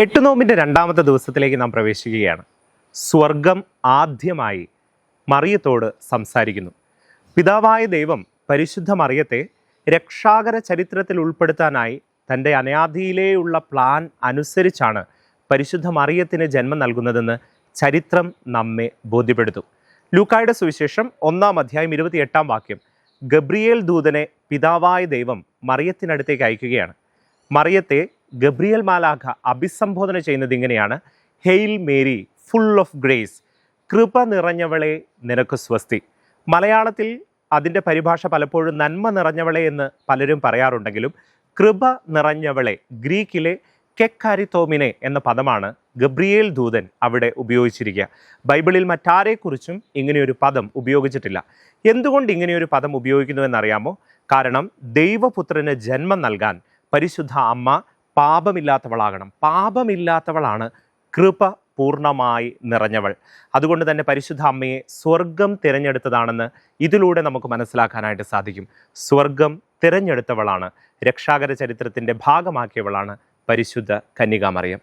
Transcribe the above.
എട്ട് നോമ്പിന്റെ രണ്ടാമത്തെ ദിവസത്തിലേക്ക് നാം പ്രവേശിക്കുകയാണ്. സ്വർഗം ആദ്യമായി മറിയത്തോട് സംസാരിക്കുന്നു. പിതാവായ ദൈവം പരിശുദ്ധ മറിയത്തെ രക്ഷാകര ചരിത്രത്തിൽ ഉൾപ്പെടുത്താനായി തന്റെ അനാദിയിലേയുള്ള പ്ലാൻ അനുസരിച്ചാണ് പരിശുദ്ധ മറിയത്തിന് ജന്മം നൽകുന്നതെന്ന് ചരിത്രം നമ്മെ ബോധ്യപ്പെടുത്തും. ലൂക്കായുടെ സുവിശേഷം ഒന്നാം അധ്യായം ഇരുപത്തിയെട്ടാം വാക്യം ഗബ്രിയേൽ ദൂതനെ പിതാവായ ദൈവം മറിയത്തിനടുത്തേക്ക് അയക്കുകയാണ്. മറിയത്തെ ഗബ്രിയൽ മാലാഖ അഭിസംബോധന ചെയ്യുന്നത് ഇങ്ങനെയാണ്. Hail Mary full of grace കൃപ നിറഞ്ഞവളെ നിനക്ക് സ്വസ്തി. മലയാളത്തിൽ അതിന്റെ പരിഭാഷ പലപ്പോഴും നന്മ നിറഞ്ഞവളെ എന്ന് പലരും പറയാറുണ്ടെങ്കിലും കൃപ നിറഞ്ഞവളെ ഗ്രീക്കിലെ കെക്കാരിത്തോമിനെ എന്ന പദമാണ് ഗബ്രിയേൽ ദൂതൻ അവിടെ ഉപയോഗിച്ചിരിക്കുക. ബൈബിളിൽ മറ്റാരെക്കുറിച്ചും ഇങ്ങനെയൊരു പദം ഉപയോഗിച്ചിട്ടില്ല. എന്തുകൊണ്ട് ഇങ്ങനെയൊരു പദം ഉപയോഗിക്കുന്നു എന്നറിയാമോ? കാരണം ദൈവപുത്രന് ജന്മം നൽകാൻ പരിശുദ്ധ അമ്മ പാപമില്ലാത്തവളാകണം. പാപമില്ലാത്തവളാണ് കൃപ പൂർണമായി നിറഞ്ഞവൾ. അതുകൊണ്ട് തന്നെ പരിശുദ്ധ അമ്മയെ സ്വർഗം തിരഞ്ഞെടുത്തതാണെന്ന് ഇതിലൂടെ നമുക്ക് മനസ്സിലാക്കാനായിട്ട് സാധിക്കും. സ്വർഗം തിരഞ്ഞെടുത്തവളാണ്. രക്ഷാകര ചരിത്രത്തിന്റെ ഭാഗമാക്കിയവളാണ് പരിശുദ്ധ കന്യകാമറിയം.